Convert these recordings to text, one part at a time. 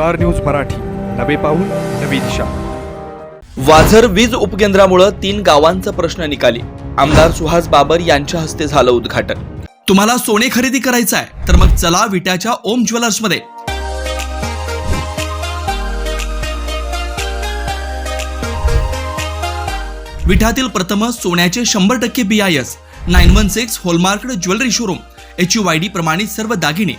Star news Marathi. नवे पाऊल नवी दिशा. वाझर वीज उपकेंद्रामुळे तीन गावांचा प्रश्न निकाली. आमदार सुहास बाबर यांच्या हस्ते झालं उद्घाटन. तुम्हाला सोने खरेदी करायचं आहे तर मग चला विट्याच्या ओम ज्वेलर्समध्ये विठातील प्रथम सोन्याचे शंभर टक्के B I S nine one six hallmark jewellery showroom H U I D प्रमाणित सर्व दागिने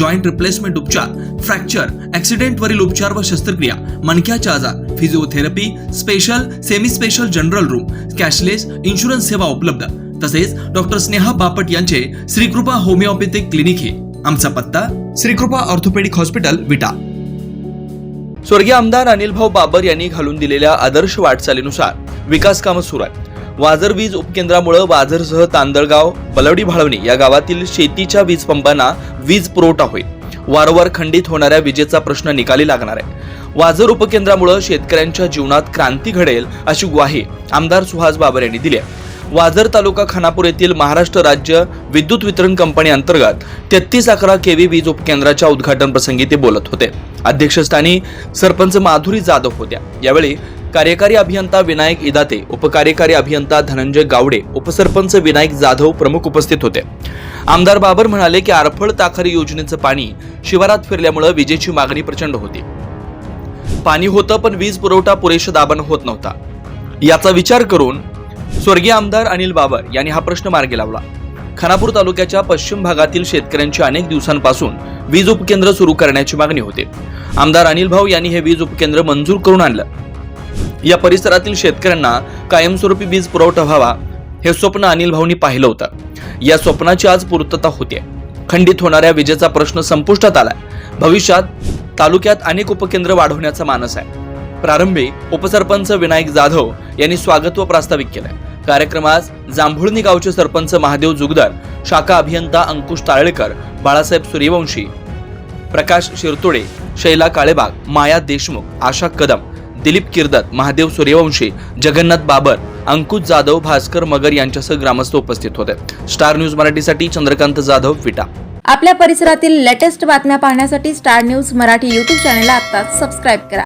जॉईंट रिप्लेसमेंट उपचार फ्रॅक्चर ऍक्सिडेंट वरील उपचार व शस्त्रक्रिया मणक्याचे आजार physiotherapy special semi special general room cashless insurance सेवा उपलब्ध. तसेच डॉक्टर स्नेहा बापट यांचे श्रीकृपा होमिओपॅथिक क्लिनिक हे. आमचा पत्ता श्रीकृपा ऑर्थोपेडिक हॉस्पिटल विटा. स्वर्गीय आमदार अनिल भाऊ बाबर यांनी घालून दिलेल्या आदर्श वाटचालीनुसार विकास कामं सुरू आहेत. वाजर वीज उपकेंद्रामुळे वाझरसह तांदळगाव बलवडी भाळवणी या गावातील शेतीच्या वीज पंपांना वीज पुरवठा होईल. वारंवार खंडित होणाऱ्या विजेचा प्रश्न निकाली लागणार आहे. वाझर उपकेंद्रामुळे शेतकऱ्यांच्या जीवनात क्रांती घडेल अशी ग्वाही आमदार सुहास बाबर यांनी दिली वाझर तालुका खानापूर येथील महाराष्ट्र राज्य विद्युत वितरण कंपनी अंतर्गत तेहतीस अकरा केव्ही वीज उपकेंद्राच्या उद्घाटन प्रसंगी ते बोलत होते. अध्यक्षस्थानी सरपंच माधुरी जाधव होत्या. यावेळी कार्यकारी अभियंता विनायक इदाते उपकार्यकारी अभियंता धनंजय गावडे उपसरपंच विनायक जाधव प्रमुख उपस्थित होते. आमदार बाबर म्हणाले की आरफळ ताखारी योजनेचं पाणी शिवारात फिरल्यामुळे विजेची मागणी प्रचंड होती. पाणी होतं पण वीज पुरवठा पुरेशा दाबानं होत नव्हता. याचा विचार करून स्वर्गीय आमदार अनिल बाबर यांनी हा प्रश्न मार्गी लावला. खानापूर तालुक्याच्या पश्चिम भागातील शेतकऱ्यांची अनेक दिवसांपासून वीज उपकेंद्र सुरू करण्याची मागणी होती. आमदार अनिल भाऊ यांनी हे वीज उपकेंद्र मंजूर करून आणलं. या परिसरातील शेतकऱ्यांना कायमस्वरूपी वीज पुरवठा व्हावा हे स्वप्न अनिल भाऊंनी पाहिलं होतं. या स्वप्नाची आज पूर्तता होते. खंडित होणाऱ्या विजेचा प्रश्न संपुष्टात आलाय. भविष्यात तालुक्यात अनेक उपकेंद्र वाढवण्याचा मानस आहे. प्रारंभी उपसरपंच विनायक जाधव यांनी स्वागत व प्रास्ताविक केलंय. कार्यक्रमास जांभुळणी गावचे सरपंच महादेव जुगदार शाखा अभियंता अंकुश ताळेकर बाळासाहेब सूर्यवंशी प्रकाश शिरतोडे शैला काळेबाग माया देशमुख आशा कदम दिलीप किर्दत महादेव सूर्यवंशी जगन्नाथ बाबर अंकुश जाधव भास्कर मगर यांच्यासह ग्रामस्थ उपस्थित होते. स्टार न्यूज मराठीसाठी चंद्रकांत जाधव विटा. आपल्या परिसरातील लेटेस्ट बातम्या पाहण्यासाठी स्टार न्यूज मराठी युट्यूब चॅनलला आता सबस्क्राईब करा.